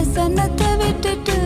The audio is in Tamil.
வசனத்தை விட்டுட்டு